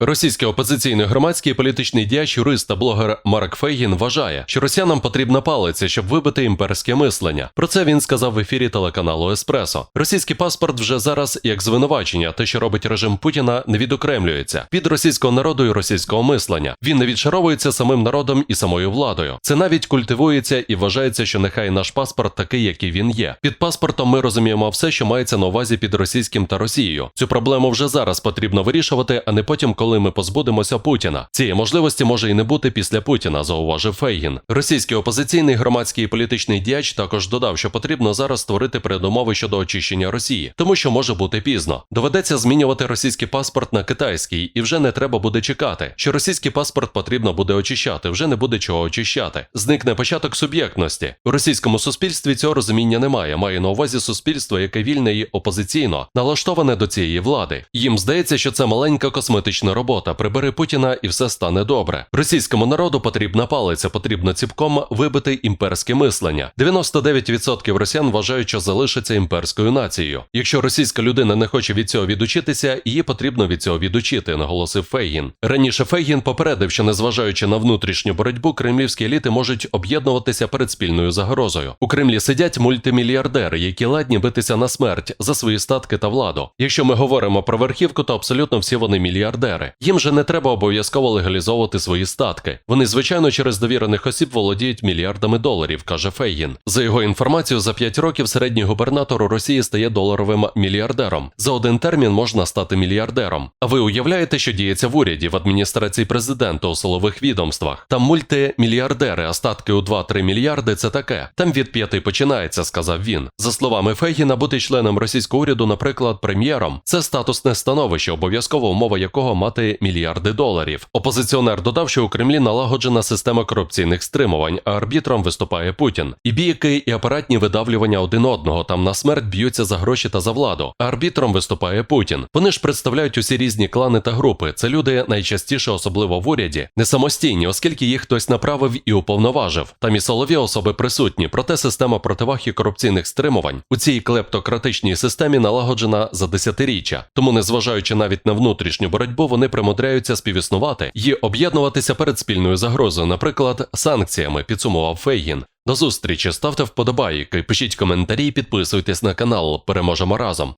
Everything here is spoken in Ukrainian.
Російський опозиційний громадський політичний діяч, юрист та блогер Марк Фейгін вважає, що росіянам потрібна палиця, щоб вибити імперське мислення. Про це він сказав в ефірі телеканалу Еспресо. Російський паспорт вже зараз як звинувачення, те, що робить режим Путіна, не відокремлюється від російського народу і російського мислення. Він не відшаровується самим народом і самою владою. Це навіть культивується і вважається, що нехай наш паспорт такий, який він є. Під паспортом ми розуміємо все, що мається на увазі під російським та Росією. Цю проблему вже зараз потрібно вирішувати, а не потім, коли ми позбудемося Путіна. Цієї можливості може і не бути після Путіна, зауважив Фейгін. Російський опозиційний громадський і політичний діяч також додав, що потрібно зараз створити передумови щодо очищення Росії, тому що може бути пізно. Доведеться змінювати російський паспорт на китайський, і вже не треба буде чекати, що російський паспорт потрібно буде очищати, вже не буде чого очищати. Зникне початок суб'єктності. У російському суспільстві цього розуміння немає. Має на увазі суспільство, яке вільне і опозиційно налаштоване до цієї влади. Їм здається, що це маленька косметична робота. Прибери Путіна і все стане добре. Російському народу потрібна палиця, потрібно ціпком вибити імперське мислення. 99% росіян вважають, що залишиться імперською нацією. Якщо російська людина не хоче від цього відучитися, її потрібно від цього відучити, наголосив Фейгін. Раніше Фейгін попередив, що незважаючи на внутрішню боротьбу, кремлівські еліти можуть об'єднуватися перед спільною загрозою. У Кремлі сидять мультимільярдери, які ладні битися на смерть за свої статки та владу. Якщо ми говоримо про верхівку, то абсолютно всі вони мільярдери. Їм же не треба обов'язково легалізовувати свої статки. Вони, звичайно, через довірених осіб володіють мільярдами доларів, каже Фейгін. За його інформацією, за 5 років середній губернатор у Росії стає доларовим мільярдером. За один термін можна стати мільярдером. А ви уявляєте, що діється в уряді, в адміністрації президента у силових відомствах? Там мультимільярдери, а статки у 2-3 мільярди це таке. Там від п'яти починається, сказав він. За словами Фейгіна, бути членом російського уряду, наприклад, прем'єром, це статусне становище, обов'язкова умова якого мати мільярди доларів. Опозиціонер додав, що у Кремлі налагоджена система корупційних стримувань, а арбітром виступає Путін. І бійки, і апаратні видавлювання один одного там на смерть б'ються за гроші та за владу. А арбітром виступає Путін. Вони ж представляють усі різні клани та групи. Це люди найчастіше, особливо в уряді, не самостійні, оскільки їх хтось направив і уповноважив. Там і солові особи присутні, проте система противаг і корупційних стримувань у цій клептократичній системі налагоджена за десятиріччя. Тому, незважаючи навіть на внутрішню боротьбу, вони примудряються співіснувати і об'єднуватися перед спільною загрозою, наприклад, санкціями, підсумував Фейгін. До зустрічі, ставте вподобайки, пишіть коментарі, підписуйтесь на канал. Переможемо разом.